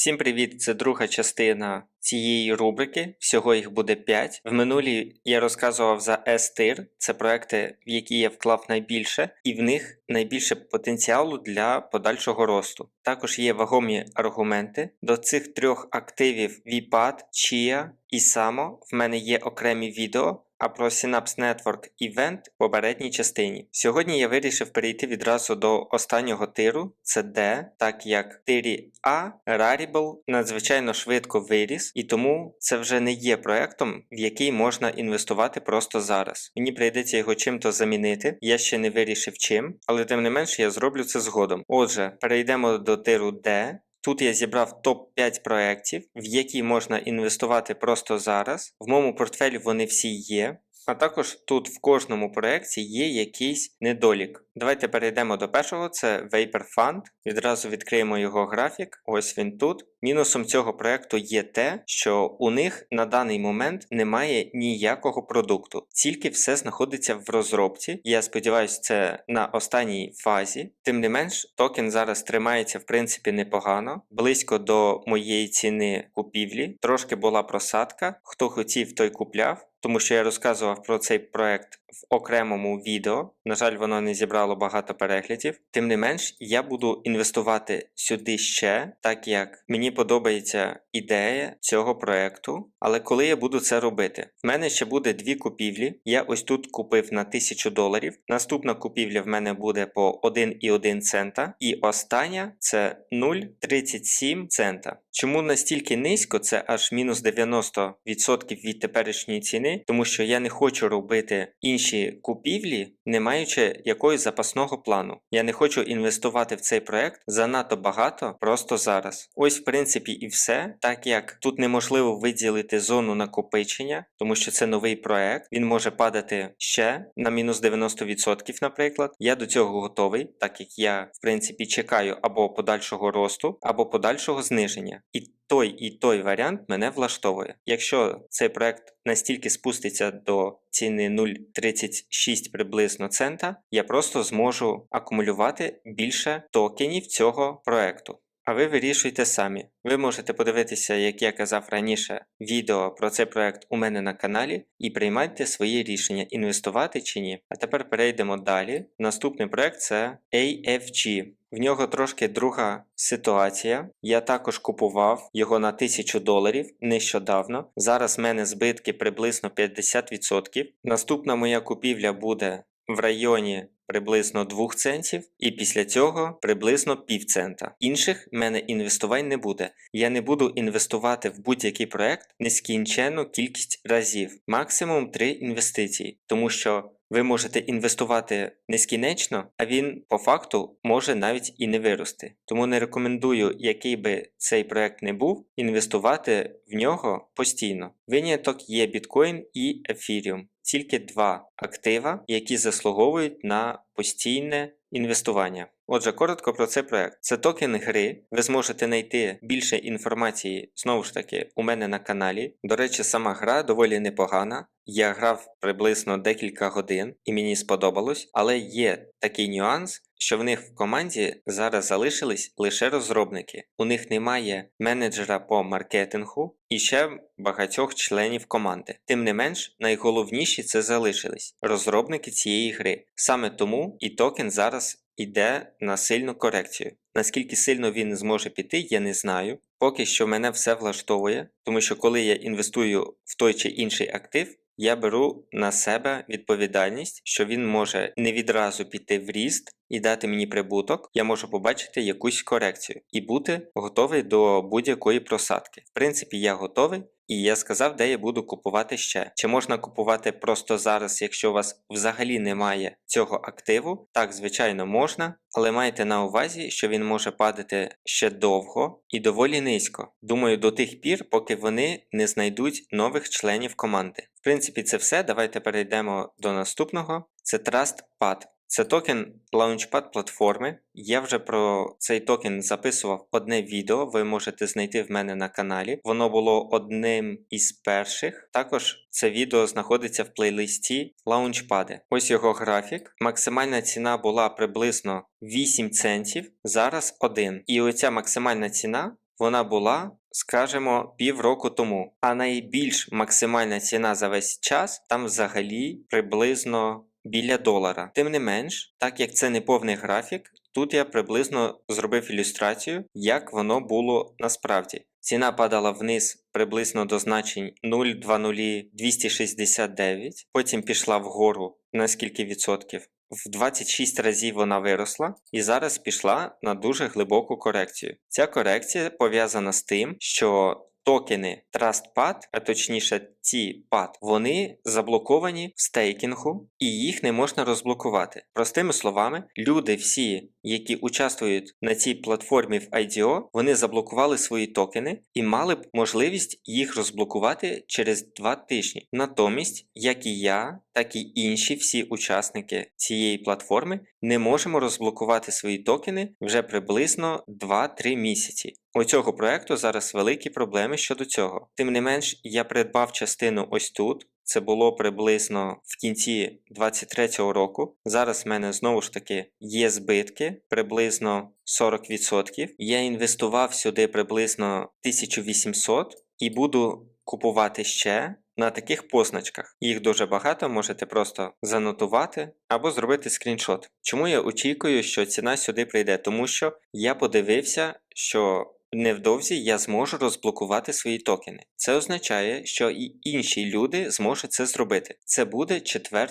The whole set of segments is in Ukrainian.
Всім привіт! Це друга частина цієї рубрики. Всього їх буде 5. В минулій я розказував за S-Tier. Це проекти, в які я вклав найбільше, і в них найбільше потенціалу для подальшого росту. Також є вагомі аргументи. До цих трьох активів VPAD, Chia і Samo в мене є окремі відео. А про Synapse Network Event в попередній частині. Сьогодні я вирішив перейти відразу до останнього тиру, це D, так як тирі A Rarible надзвичайно швидко виріс, і тому це вже не є проектом, в який можна інвестувати просто зараз. Мені прийдеться його чим-то замінити, я ще не вирішив чим, але тим не менше я зроблю це згодом. Отже, перейдемо до тиру D. Тут я зібрав топ-5 проєктів, в які можна інвестувати просто зараз. В моєму портфелі вони всі є. А також тут в кожному проєкті є якийсь недолік. Давайте перейдемо до першого, це Vapor Fund. Відразу відкриємо його графік. Ось він тут. Мінусом цього проєкту є те, що у них на даний момент немає ніякого продукту, тільки все знаходиться в розробці. Я сподіваюся, це на останній фазі. Тим не менш, токен зараз тримається в принципі непогано, близько до моєї ціни купівлі. Трошки була просадка. Хто хотів, той купляв. Тому що я розказував про цей проект в окремому відео. На жаль, воно не зібрало багато переглядів. Тим не менш, я буду інвестувати сюди ще, так як мені подобається ідея цього проекту. Але коли я буду це робити, в мене ще буде дві купівлі. Я ось тут купив на 1000 доларів. Наступна купівля в мене буде по 1,1 цента. І остання це 0,37 цента. Чому настільки низько? Це аж мінус 90% від теперішньої ціни, тому що я не хочу робити інші купівлі, не маючи якогось запасного плану. Я не хочу інвестувати в цей проект занадто багато просто зараз. Ось, в принципі, і все, так як тут неможливо виділити зону накопичення, тому що це новий проект, він може падати ще на мінус 90%, наприклад. Я до цього готовий, так як я, в принципі, чекаю або подальшого росту, або подальшого зниження. І той і той варіант мене влаштовує. Якщо цей проект настільки спуститься до ціни 0,36 приблизно цента, я просто зможу акумулювати більше токенів цього проекту. А ви вирішуйте самі. Ви можете подивитися, як я казав раніше, відео про цей проект у мене на каналі і приймайте свої рішення, інвестувати чи ні. А тепер перейдемо далі. Наступний проект це AFG. В нього трошки друга ситуація. Я також купував його на 1000 доларів нещодавно. Зараз в мене збитки приблизно 50%. Наступна моя купівля буде в районі приблизно 2 центів, і після цього приблизно пів цента. Інших в мене інвестувань не буде. Я не буду інвестувати в будь-який проект нескінченну кількість разів, максимум 3 інвестиції, тому що. Ви можете інвестувати нескінечно, а він по факту може навіть і не вирости. Тому не рекомендую, який би цей проект не був, інвестувати в нього постійно. Виняток є біткоін і ефіріум. Тільки два актива, які заслуговують на постійне інвестування. Отже, коротко про цей проект. Це токен гри. Ви зможете знайти більше інформації знову ж таки у мене на каналі. До речі, сама гра доволі непогана. Я грав приблизно декілька годин і мені сподобалось, але є такий нюанс, що в них в команді зараз залишились лише розробники. У них немає менеджера по маркетингу і ще багатьох членів команди. Тим не менш, найголовніші це залишились розробники цієї гри. Саме тому і токен зараз іде на сильну корекцію. Наскільки сильно він зможе піти, я не знаю. Поки що мене все влаштовує, тому що коли я інвестую в той чи інший актив, я беру на себе відповідальність, що він може не відразу піти в ріст і дати мені прибуток, я можу побачити якусь корекцію і бути готовий до будь-якої просадки. В принципі, я готовий. І я сказав, де я буду купувати ще. Чи можна купувати просто зараз, якщо у вас взагалі немає цього активу? Так, звичайно, можна, але майте на увазі, що він може падати ще довго і доволі низько. Думаю, до тих пір, поки вони не знайдуть нових членів команди. В принципі, це все. Давайте перейдемо до наступного. Це TrustPad. Це токен Launchpad платформи. Я вже про цей токен записував одне відео, ви можете знайти в мене на каналі. Воно було одним із перших. Також це відео знаходиться в плейлисті Launchpad. Ось його графік. Максимальна ціна була приблизно 8 центів, зараз 1. І оця максимальна ціна вона була, скажімо, півроку тому. А найбільш максимальна ціна за весь час там взагалі приблизно біля долара. Тим не менш, так як це не повний графік, тут я приблизно зробив ілюстрацію, як воно було насправді. Ціна падала вниз приблизно до значень 0,269, потім пішла вгору на скільки відсотків. В 26 разів вона виросла і зараз пішла на дуже глибоку корекцію. Ця корекція пов'язана з тим, що токени TrustPad, а точніше ці PAD, вони заблоковані в стейкінгу і їх не можна розблокувати. Простими словами, люди всі, які участвують на цій платформі в IDO, вони заблокували свої токени і мали б можливість їх розблокувати через 2 тижні. Натомість, як і я, так і інші всі учасники цієї платформи не можемо розблокувати свої токени вже приблизно 2-3 місяці. У цього проекту зараз великі проблеми щодо цього. Тим не менш, я придбав частину ось тут. Це було приблизно в кінці 23-го року. Зараз в мене знову ж таки є збитки приблизно 40%. Я інвестував сюди приблизно 1800 і буду купувати ще на таких позначках. Їх дуже багато, можете просто занотувати або зробити скріншот. Чому я очікую, що ціна сюди прийде? Тому що я подивився, що невдовзі я зможу розблокувати свої токени. Це означає, що і інші люди зможуть це зробити. Це буде 4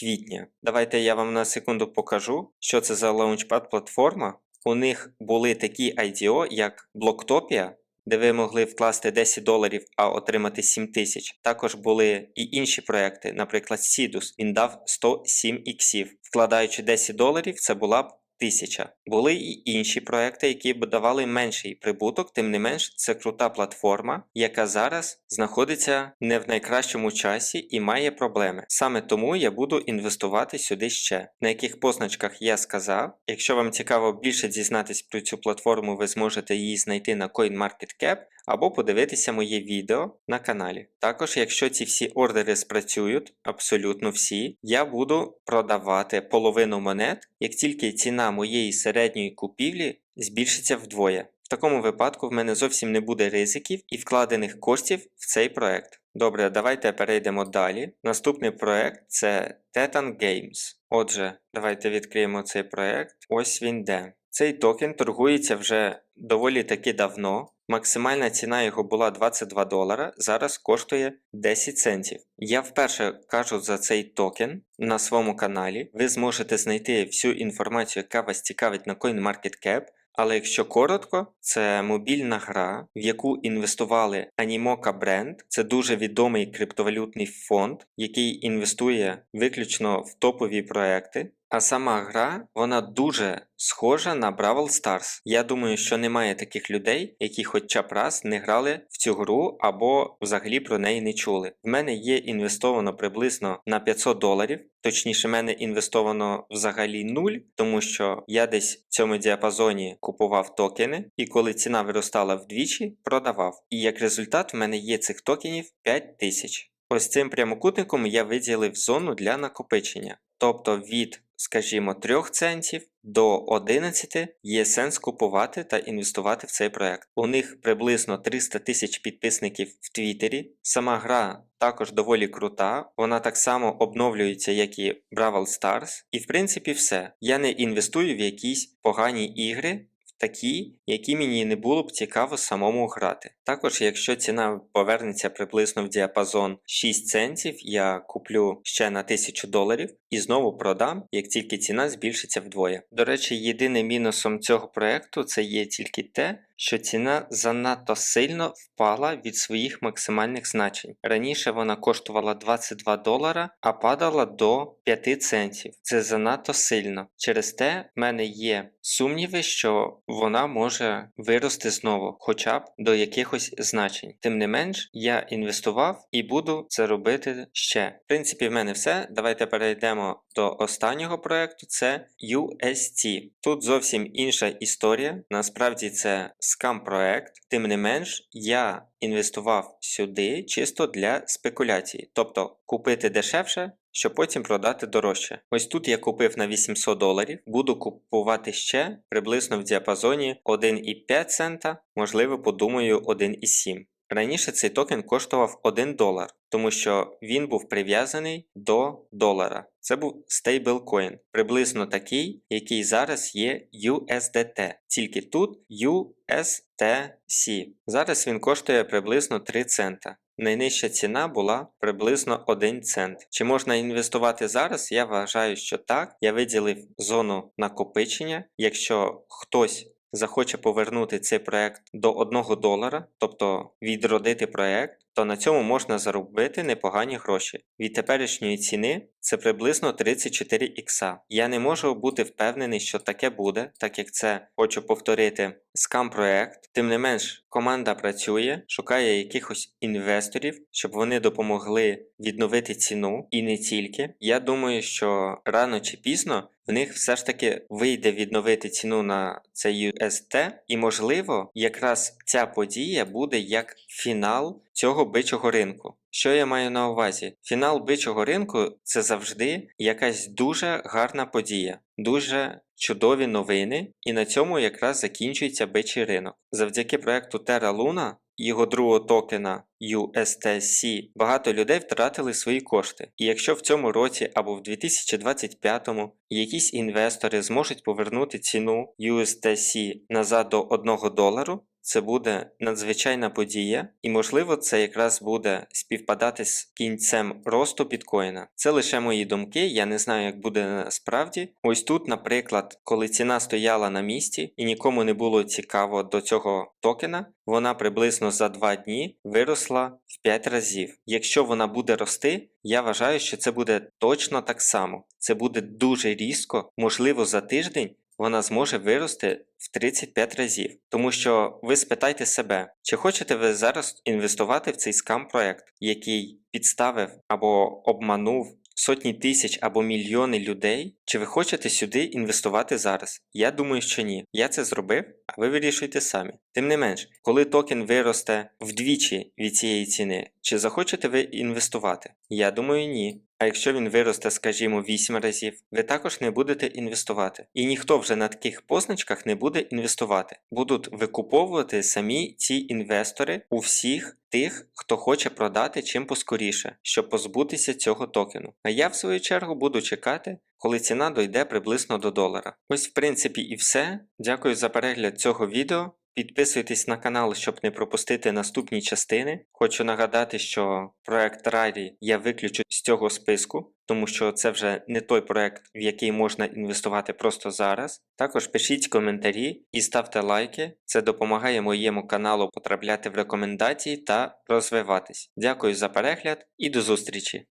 квітня. Давайте я вам на секунду покажу, що це за Launchpad платформа. У них були такі IDO, як Blocktopia, де ви могли вкласти 10 доларів, а отримати 7 тисяч. Також були і інші проекти, наприклад, Sidus. Він дав 107 іксів. Вкладаючи 10 доларів, це була б тисяча. Були і інші проекти, які б давали менший прибуток, тим не менш, це крута платформа, яка зараз знаходиться не в найкращому часі і має проблеми. Саме тому я буду інвестувати сюди ще. На яких позначках я сказав. Якщо вам цікаво більше дізнатись про цю платформу, ви зможете її знайти на CoinMarketCap або подивитися моє відео на каналі. Також, якщо ці всі ордери спрацюють, абсолютно всі, я буду продавати половину монет, як тільки ціна моєї середньої купівлі збільшиться вдвоє. В такому випадку в мене зовсім не буде ризиків і вкладених коштів в цей проект. Добре, давайте перейдемо далі. Наступний проект це Tetan Games. Отже, давайте відкриємо цей проект. Ось він де. Цей токен торгується вже доволі таки давно. Максимальна ціна його була 22 долара, зараз коштує 10 центів. Я вперше кажу за цей токен на своєму каналі. Ви зможете знайти всю інформацію, яка вас цікавить на CoinMarketCap. Але якщо коротко, це мобільна гра, в яку інвестували Animoca Brand. Це дуже відомий криптовалютний фонд, який інвестує виключно в топові проекти. А сама гра вона дуже схожа на Бравл Stars. Я думаю, що немає таких людей, які хоча б раз не грали в цю гру або взагалі про неї не чули. В мене є інвестовано приблизно на 500 доларів. Точніше, в мене інвестовано взагалі нуль, тому що я десь в цьому діапазоні купував токени, і коли ціна виростала вдвічі, продавав. І як результат, в мене є цих токенів 5000. Ось цим прямокутником я виділив зону для накопичення. Тобто від скажімо, 3 центів до 11 є сенс купувати та інвестувати в цей проект. У них приблизно 300 тисяч підписників в Твіттері. Сама гра також доволі крута, вона так само обновлюється, як і Бравл Stars. І в принципі все. Я не інвестую в якісь погані ігри такі, які мені не було б цікаво самому грати. Також, якщо ціна повернеться приблизно в діапазон 6 центів, я куплю ще на 1000 доларів і знову продам, як тільки ціна збільшиться вдвоє. До речі, єдиним мінусом цього проекту це є тільки те, що ціна занадто сильно впала від своїх максимальних значень. Раніше вона коштувала 22 долара, а падала до 5 центів. Це занадто сильно. Через те в мене є сумніви, що вона може вирости знову, хоча б до якихось значень. Тим не менш, я інвестував і буду це робити ще. В принципі, в мене все. Давайте перейдемо перейдемо до останнього проекту, це UST. Тут зовсім інша історія. Насправді це скам проект. Тим не менш, я інвестував сюди чисто для спекуляції, тобто купити дешевше. Щоб потім продати дорожче. Ось тут я купив на 800 доларів, буду купувати ще приблизно в діапазоні 1,5 цента, можливо, подумаю 1,7. Раніше цей токен коштував 1 долар, тому що він був прив'язаний до долара. Це був стейблкоін, приблизно такий, який зараз є USDT, тільки тут USTC. Зараз він коштує приблизно 3 цента. Найнижча ціна була приблизно 1 цент. Чи можна інвестувати зараз? Я вважаю, що так. Я виділив зону накопичення. Якщо хтось захоче повернути цей проект до 1 долара, тобто відродити проект, то на цьому можна заробити непогані гроші. Від теперішньої ціни це приблизно 34 ікса. Я не можу бути впевнений, що таке буде, так як це хочу повторити скам проект. Тим не менш, команда працює, шукає якихось інвесторів, щоб вони допомогли відновити ціну і не тільки. Я думаю, що рано чи пізно в них все ж таки вийде відновити ціну на цей UST, і можливо, якраз ця подія буде як фінал цього бичого ринку. Що я маю на увазі? Фінал бичого ринку це завжди якась дуже гарна подія, дуже чудові новини, і на цьому якраз закінчується бичий ринок. Завдяки проекту Terra Luna його другого токена USTC багато людей втратили свої кошти. І якщо в цьому році або в 2025 якісь інвестори зможуть повернути ціну USTC назад до 1 долару, це буде надзвичайна подія, і можливо це якраз буде співпадати з кінцем росту біткоїна. Це лише мої думки, я не знаю, як буде насправді. Ось тут, наприклад, коли ціна стояла на місці і нікому не було цікаво до цього токена, вона приблизно за 2 дні виросла в 5 разів. Якщо вона буде рости, я вважаю, що це буде точно так само. Це буде дуже різко, можливо, за тиждень вона зможе вирости в 35 разів. Тому що ви спитайте себе, чи хочете ви зараз інвестувати в цей скам проект, який підставив або обманув сотні тисяч або мільйони людей, чи ви хочете сюди інвестувати зараз? Я думаю, що ні. Я це зробив, а ви вирішуйте самі. Тим не менш, коли токен виросте вдвічі від цієї ціни, чи захочете ви інвестувати? Я думаю, ні. А якщо він виросте, скажімо, 8 разів, ви також не будете інвестувати. І ніхто вже на таких позначках не буде інвестувати. Будуть викуповувати самі ці інвестори у всіх тих, хто хоче продати чим поскоріше, щоб позбутися цього токену. А я в свою чергу буду чекати, коли ціна дойде приблизно до долара. Ось в принципі і все. Дякую за перегляд цього відео. Підписуйтесь на канал, щоб не пропустити наступні частини. Хочу нагадати, що проект Rari я виключу з цього списку, тому що це вже не той проект, в який можна інвестувати просто зараз. Також пишіть коментарі і ставте лайки. Це допомагає моєму каналу потрапляти в рекомендації та розвиватись. Дякую за перегляд і до зустрічі!